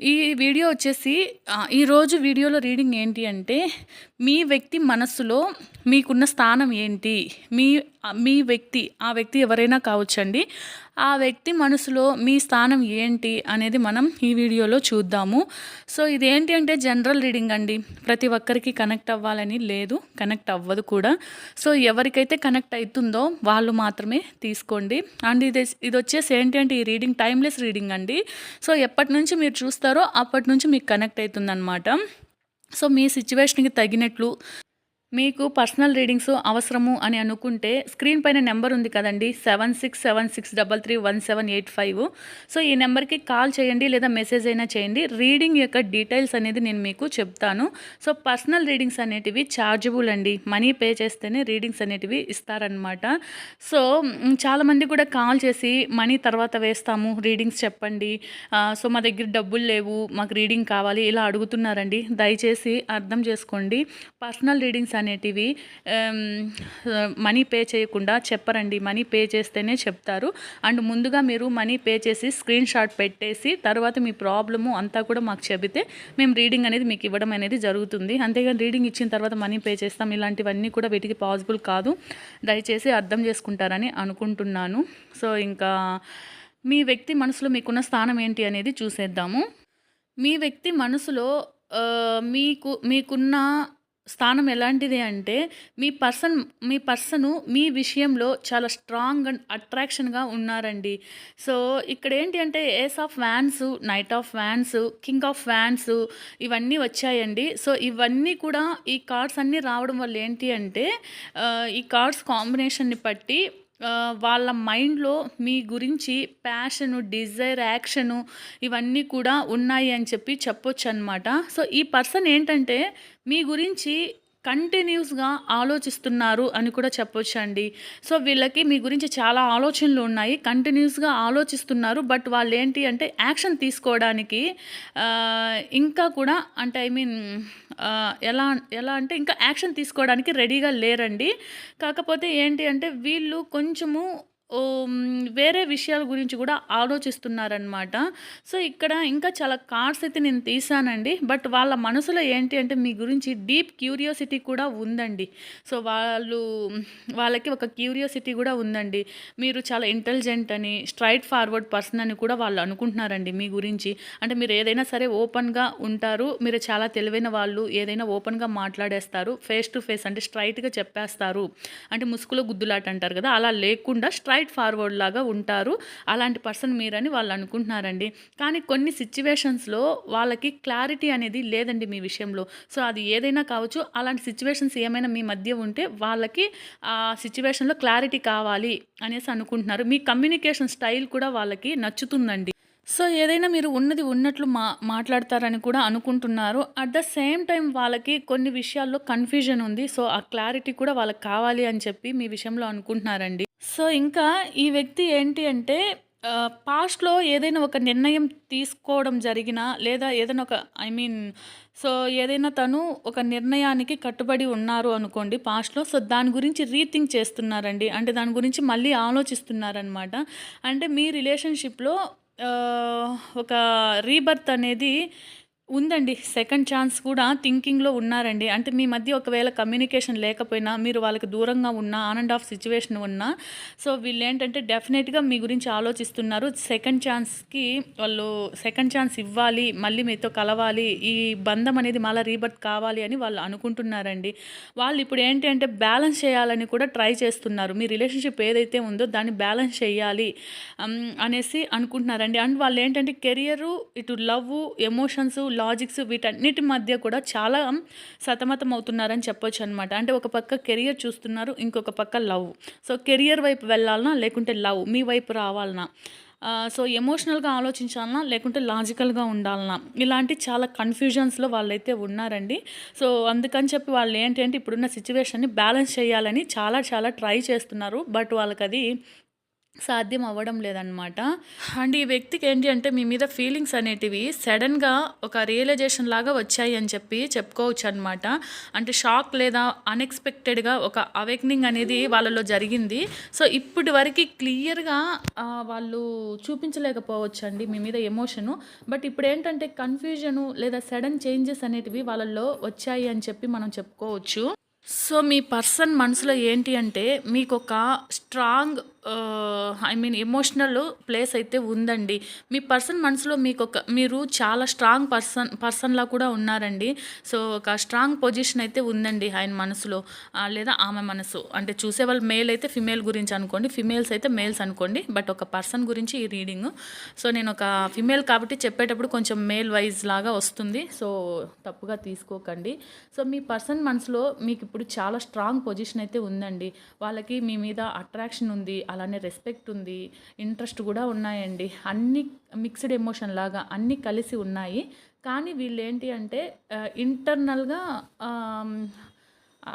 ఈ వీడియో వచ్చేసి ఈరోజు వీడియోలో రీడింగ్ ఏంటి అంటే మీ వ్యక్తి మనస్సులో మీకున్న స్థానం ఏంటి? మీ మీ వ్యక్తి ఆ వ్యక్తి ఎవరైనా కావచ్చండి. ఆ వ్యక్తి మనసులో మీ స్థానం ఏంటి అనేది మనం ఈ వీడియోలో చూద్దాము. సో ఇదేంటి అంటే జనరల్ రీడింగ్ అండి. ప్రతి ఒక్కరికి కనెక్ట్ అవ్వాలని లేదు కనెక్ట్ అవ్వదు కూడా. సో ఎవరికైతే కనెక్ట్ అవుతుందో వాళ్ళు మాత్రమే తీసుకోండి. అండ్ ఇది ఇది వచ్చేసి ఏంటి అంటే ఈ రీడింగ్ టైమ్లెస్ రీడింగ్ అండి. సో ఎప్పటి నుంచి మీరు చూస్తారో అప్పటి నుంచి మీకు కనెక్ట్ అవుతుందన్నమాట. సో మీ సిచ్యువేషన్కి తగినట్లు మీకు పర్సనల్ రీడింగ్స్ అవసరము అని అనుకుంటే స్క్రీన్ పైన నెంబర్ ఉంది కదండి seven six seven six double three one seven eight five. So ఈ నెంబర్కి కాల్ చేయండి లేదా మెసేజ్ అయినా చేయండి. రీడింగ్ యొక్క డీటెయిల్స్ అనేది నేను మీకు చెప్తాను. సో పర్సనల్ రీడింగ్స్ అనేటివి ఛార్జబుల్ అండి. మనీ పే చేస్తేనే రీడింగ్స్ అనేటివి ఇస్తారనమాట సో చాలామంది కూడా కాల్ చేసి మనీ తర్వాత వేస్తాము రీడింగ్స్ చెప్పండి. సో మా దగ్గర డబ్బులు లేవు మాకు రీడింగ్ కావాలి ఇలా అడుగుతున్నారండి. దయచేసి అర్థం చేసుకోండి. పర్సనల్ రీడింగ్స్ అనేటివి మనీ పే చేయకుండా చెప్పరండి. మనీ పే చేస్తేనే చెప్తారు. అండ్ ముందుగా మీరు మనీ పే చేసి స్క్రీన్ షాట్ పెట్టేసి తర్వాత మీ ప్రాబ్లము అంతా కూడా మాకు చెబితే మేము రీడింగ్ అనేది మీకు ఇవ్వడం అనేది జరుగుతుంది. అంతేగాని రీడింగ్ ఇచ్చిన తర్వాత మనీ పే చేస్తాం. ఇలాంటివన్నీ కూడా వీటికి పాసిబుల్ కాదు. దయచేసి అర్థం చేసుకుంటారని అనుకుంటున్నాను. సో ఇంకా మీ వ్యక్తి మనసులో మీకున్న స్థానం ఏంటి అనేది చూసేద్దాము. మీ వ్యక్తి మనసులో మీకు మీకున్న స్థానం ఎలాంటిది అంటే మీ పర్సన్ మీ పర్సను మీ విషయంలో చాలా స్ట్రాంగ్ అండ్ అట్రాక్షన్గా ఉన్నారండి. సో ఇక్కడ ఏంటి అంటే ace of wands knight of wands king of wands ఇవన్నీ వచ్చాయండి. సో ఇవన్నీ కూడా ఈ కార్డ్స్ అన్నీ రావడం వల్ల ఏంటి అంటే ఈ కార్డ్స్ కాంబినేషన్ని బట్టి వాళ్ళ మైండ్లో మీ గురించి ప్యాషను డిజైర్ యాక్షను ఇవన్నీ కూడా ఉన్నాయి అని చెప్పి చెప్పొచ్చు అనమాట సో ఈ పర్సన్ ఏంటంటే మీ గురించి కంటిన్యూస్గా ఆలోచిస్తున్నారు అని కూడా చెప్పొచ్చు అండి సో వీళ్ళకి మీ గురించి చాలా ఆలోచనలు ఉన్నాయి. కంటిన్యూస్గా ఆలోచిస్తున్నారు. బట్ వాళ్ళు ఏంటి అంటే యాక్షన్ తీసుకోవడానికి ఇంకా కూడా అంటే ఐ మీన్ ఎలా ఎలా అంటే ఇంకా యాక్షన్ తీసుకోవడానికి రెడీగా లేరండి. కాకపోతే ఏంటి అంటే వీళ్ళు కొంచెము వేరే విషయాల గురించి కూడా ఆలోచిస్తున్నారనమాట సో ఇక్కడ ఇంకా చాలా కార్డ్స్ అయితే నేను తీసానండి బట్ వాళ్ళ మనసులో ఏంటి అంటే మీ గురించి డీప్ క్యూరియాసిటీ కూడా ఉందండి. సో వాళ్ళు వాళ్ళకి ఒక క్యూరియాసిటీ కూడా ఉందండి. మీరు చాలా ఇంటెలిజెంట్ అని స్ట్రైట్ ఫార్వర్డ్ పర్సన్ అని కూడా వాళ్ళు అనుకుంటున్నారండి మీ గురించి. అంటే మీరు ఏదైనా సరే ఓపెన్గా ఉంటారు మీరు చాలా తెలివైన వాళ్ళు ఏదైనా ఓపెన్గా మాట్లాడేస్తారు ఫేస్ టు ఫేస్ అంటే స్ట్రైట్గా చెప్పేస్తారు. అంటే ముసుగులో గుద్దులాట అంటారు కదా అలా లేకుండా స్ట్రైట్ ఫార్వర్డ్ లాగా ఉంటారు. అలాంటి పర్సన్ మీరని వాళ్ళు అనుకుంటున్నారండి. కానీ కొన్ని సిచ్యువేషన్స్లో వాళ్ళకి క్లారిటీ అనేది లేదండి మీ విషయంలో. సో అది ఏదైనా కావచ్చు అలాంటి సిచ్యువేషన్స్ ఏమైనా మీ మధ్య ఉంటే వాళ్ళకి ఆ సిచ్యువేషన్లో క్లారిటీ కావాలి అనేసి అనుకుంటున్నారు. మీ కమ్యూనికేషన్ స్టైల్ కూడా వాళ్ళకి నచ్చుతుందండి. సో ఏదైనా మీరు ఉన్నది ఉన్నట్లు మా మాట్లాడతారని కూడా అనుకుంటున్నారు. అట్ ద సేమ్ టైం వాళ్ళకి కొన్ని విషయాల్లో కన్ఫ్యూజన్ ఉంది. సో ఆ క్లారిటీ కూడా వాళ్ళకి కావాలి అని చెప్పి మీ విషయంలో అనుకుంటున్నారండి. సో ఇంకా ఈ వ్యక్తి ఏంటి అంటే పాస్ట్లో ఏదైనా ఒక నిర్ణయం తీసుకోవడం జరిగినా లేదా ఏదైనా ఒక ఐ మీన్ సో ఏదైనా తను ఒక నిర్ణయానికి కట్టుబడి ఉన్నారు అనుకోండి పాస్ట్లో సో దాని గురించి రీథింక్ చేస్తున్నారండి. అంటే దాని గురించి మళ్ళీ ఆలోచిస్తున్నారనమాట అంటే మీ రిలేషన్షిప్లో ఒక రీబర్త్ అనేది ఉందండి. సెకండ్ ఛాన్స్ కూడా థింకింగ్లో ఉన్నారండి. అంటే మీ మధ్య ఒకవేళ కమ్యూనికేషన్ లేకపోయినా మీరు వాళ్ళకి దూరంగా ఉన్నా ఆన్ అండ్ ఆఫ్ సిచ్యువేషన్ ఉన్నా సో వీళ్ళు ఏంటంటే డెఫినెట్గా మీ గురించి ఆలోచిస్తున్నారు. సెకండ్ ఛాన్స్కి వాళ్ళు సెకండ్ ఛాన్స్ ఇవ్వాలి మళ్ళీ మీతో కలవాలి ఈ బంధం అనేది మళ్ళీ రీబర్త్ కావాలి అని వాళ్ళు అనుకుంటున్నారండి. వాళ్ళు ఇప్పుడు ఏంటి అంటే బ్యాలెన్స్ చేయాలని కూడా ట్రై చేస్తున్నారు. మీ రిలేషన్షిప్ ఏదైతే ఉందో దాన్ని బ్యాలెన్స్ చేయాలి అనేసి అనుకుంటున్నారండి. అండ్ వాళ్ళు ఏంటంటే కెరియరు ఇటు లవ్ ఎమోషన్స్ లాజిక్స్ వీటన్నిటి మధ్య కూడా చాలా సతమతం అవుతున్నారని చెప్పొచ్చు అనమాట అంటే ఒక పక్క కెరియర్ చూస్తున్నారు ఇంకొక పక్క లవ్. సో కెరియర్ వైపు వెళ్ళాలనా లేకుంటే లవ్? మీ వైపు రావాలనా? సో ఎమోషనల్గా ఆలోచించాలనా లేకుంటే లాజికల్గా ఉండాలనా? ఇలాంటి చాలా కన్ఫ్యూజన్స్లో వాళ్ళైతే ఉన్నారండి. సో అందుకని చెప్పి వాళ్ళు ఏంటంటే ఇప్పుడున్న సిచ్యువేషన్ని బ్యాలెన్స్ చేయాలని చాలా చాలా ట్రై చేస్తున్నారు. బట్ వాళ్ళకి అది సాధ్యం అవ్వడం లేదనమాట అండ్ ఈ వ్యక్తికి ఏంటి అంటే మీ మీద ఫీలింగ్స్ అనేటివి సడన్గా ఒక రియలైజేషన్ లాగా వచ్చాయి అని చెప్పి చెప్పుకోవచ్చు అనమాట అంటే షాక్ లేదా అన్ఎక్స్పెక్టెడ్గా ఒక అవేక్నింగ్ అనేది వాళ్ళలో జరిగింది. సో ఇప్పటి వరకు క్లియర్గా వాళ్ళు చూపించలేకపోవచ్చు అండి మీ మీద ఎమోషను. బట్ ఇప్పుడు ఏంటంటే కన్ఫ్యూజను లేదా సడన్ చేంజెస్ అనేటివి వాళ్ళల్లో వచ్చాయి అని చెప్పి మనం చెప్పుకోవచ్చు. సో మీ పర్సన్ మనసులో ఏంటి అంటే మీకు ఒక strong I mean emotional place అయితే ఉందండి. మీ పర్సన్ మనసులో మీకు ఒక మీరు చాలా స్ట్రాంగ్ పర్సన్ పర్సన్లా కూడా ఉన్నారండి. సో ఒక స్ట్రాంగ్ పొజిషన్ అయితే ఉందండి ఆయన మనసులో. లేదా ఆమె మనసు. అంటే చూసే వాళ్ళు మేల్ అయితే ఫిమేల్ గురించి అనుకోండి ఫిమేల్స్ అయితే మేల్స్ అనుకోండి బట్ ఒక పర్సన్ గురించి ఈ రీడింగ్ సో నేను ఒక ఫిమేల్ కాబట్టి చెప్పేటప్పుడు కొంచెం మేల్ వైజ్ లాగా వస్తుంది. సో తప్పుగా తీసుకోకండి. సో మీ పర్సన్ మనసులో మీకు ఇప్పుడు చాలా స్ట్రాంగ్ పొజిషన్ అయితే ఉందండి. వాళ్ళకి మీ మీద అట్రాక్షన్ ఉంది అలానే రెస్పెక్ట్ ఉంది ఇంట్రెస్ట్ కూడా ఉన్నాయండి. అన్ని మిక్స్డ్ ఎమోషన్ లాగా అన్నీ కలిసి ఉన్నాయి. కానీ వీళ్ళు ఏంటి అంటే ఇంటర్నల్గా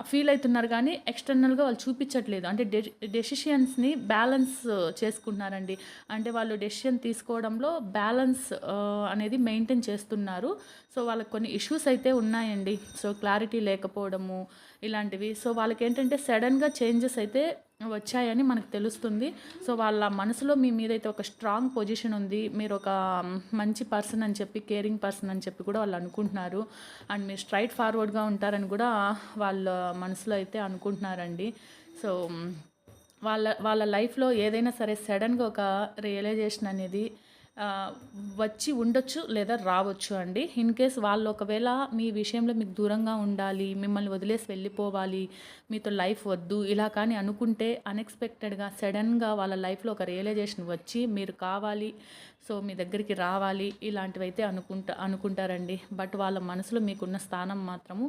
ఫీల్ అవుతున్నారు కానీ ఎక్స్టర్నల్గా వాళ్ళు చూపించట్లేదు. అంటే డె డెసిషన్స్ని బ్యాలెన్స్ చేసుకుంటున్నారండి. అంటే వాళ్ళు డెసిషన్ తీసుకోవడంలో బ్యాలెన్స్ అనేది మెయింటైన్ చేస్తున్నారు. సో వాళ్ళకి కొన్ని ఇష్యూస్ అయితే ఉన్నాయండి. సో క్లారిటీ లేకపోవడము ఇలాంటివి. సో వాళ్ళకి ఏంటంటే సడన్గా చేంజెస్ అయితే వచ్చాయని మనకు తెలుస్తుంది. సో వాళ్ళ మనసులో మీ మీద అయితే ఒక స్ట్రాంగ్ పొజిషన్ ఉంది. మీరు ఒక మంచి పర్సన్ అని చెప్పి కేరింగ్ పర్సన్ అని చెప్పి కూడా వాళ్ళు అనుకుంటున్నారు. అండ్ మీరు స్ట్రైట్ ఫార్వర్డ్గా ఉంటారని కూడా వాళ్ళ మనసులో అయితే అనుకుంటున్నారండి. సో వాళ్ళ వాళ్ళ లైఫ్లో ఏదైనా సరే సడన్గా ఒక రియలైజేషన్ అనేది వచ్చి ఉండొచ్చు లేదా రావచ్చు అండి. ఇన్ కేస్ వాళ్ళు ఒకవేళ మీ విషయంలో మీకు దూరంగా ఉండాలి మిమ్మల్ని వదిలేసి వెళ్ళిపోవాలి మీతో లైఫ్ వద్దు ఇలా కానీ అనుకుంటే అన్ఎక్స్పెక్టెడ్గా సడన్గా వాళ్ళ లైఫ్లో ఒక రియలైజేషన్ వచ్చి మీరు కావాలి సో మీ దగ్గరికి రావాలి ఇలాంటివైతే అనుకుంటా అనుకుంటారండి. బట్ వాళ్ళ మనసులో మీకున్న స్థానం మాత్రము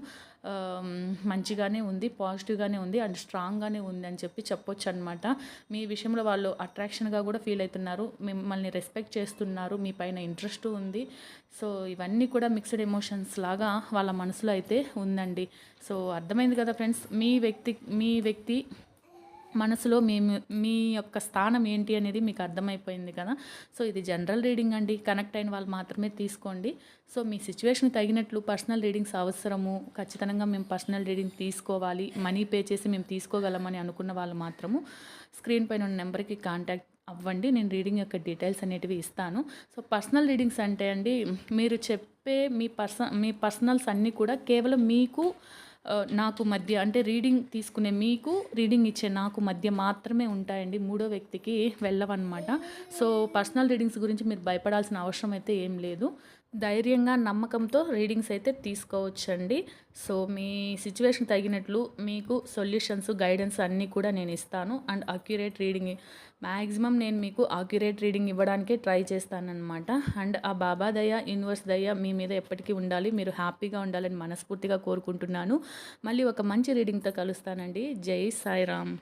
మంచిగానే ఉంది పాజిటివ్గానే ఉంది అండ్ స్ట్రాంగ్గానే ఉంది అని చెప్పి చెప్పొచ్చు అనమాట మీ విషయంలో వాళ్ళు అట్రాక్షన్గా కూడా ఫీల్ అవుతున్నారు మిమ్మల్ని రెస్పెక్ట్ చేస్తున్నారు మీ పైన ఇంట్రెస్ట్ ఉంది. సో ఇవన్నీ కూడా మిక్స్డ్ ఎమోషన్స్ లాగా వాళ్ళ మనసులో అయితే ఉందండి. సో అర్థమైంది కదా ఫ్రెండ్స్ మీ వ్యక్తి మీ వ్యక్తి మనసులో మేము మీ యొక్క స్థానం ఏంటి అనేది మీకు అర్థమైపోయింది కదా. సో ఇది జనరల్ రీడింగ్ అండి. కనెక్ట్ అయిన వాళ్ళు మాత్రమే తీసుకోండి. సో మీ సిచ్యువేషన్ తగినట్లు పర్సనల్ రీడింగ్స్ అవసరము. ఖచ్చితంగా మేము పర్సనల్ రీడింగ్ తీసుకోవాలి. మనీ పే చేసి మేము తీసుకోగలమని అనుకున్న వాళ్ళు మాత్రము స్క్రీన్ పైన ఉన్న నెంబర్కి కాంటాక్ట్ అవ్వండి. నేను రీడింగ్ యొక్క డీటెయిల్స్ అనేటివి ఇస్తాను. సో పర్సనల్ రీడింగ్స్ అంటే అండి మీరు చెప్పే మీ పర్సన్ మీ పర్సనల్స్ అన్నీ కూడా కేవలం మీకు నాకు మధ్య అంటే రీడింగ్ తీసుకునే మీకు రీడింగ్ ఇచ్చే నాకు మధ్య మాత్రమే ఉంటాయండి మూడో వ్యక్తికి వెళ్ళవన్నమాట. సో పర్సనల్ రీడింగ్స్ గురించి మీరు భయపడాల్సిన అవసరం అయితే ఏం లేదు. ధైర్యంగా నమ్మకంతో రీడింగ్స్ అయితే తీసుకోవచ్చండి. సో మీ సిచ్యువేషన్ తగినట్లు మీకు సొల్యూషన్స్ గైడెన్స్ అన్నీ కూడా నేను ఇస్తాను. అండ్ అక్యురేట్ రీడింగ్ మ్యాక్సిమం నేను మీకు అక్యురేట్ రీడింగ్ ఇవ్వడానికే ట్రై చేస్తానన్నమాట. అండ్ ఆ బాబా దయ యూనివర్స్ దయ మీ మీద ఎప్పటికీ ఉండాలి. మీరు హ్యాపీగా ఉండాలని మనస్ఫూర్తిగా కోరుకుంటున్నాను. మళ్ళీ ఒక మంచి రీడింగ్తో కలుస్తానండి. జై సాయిరామ్.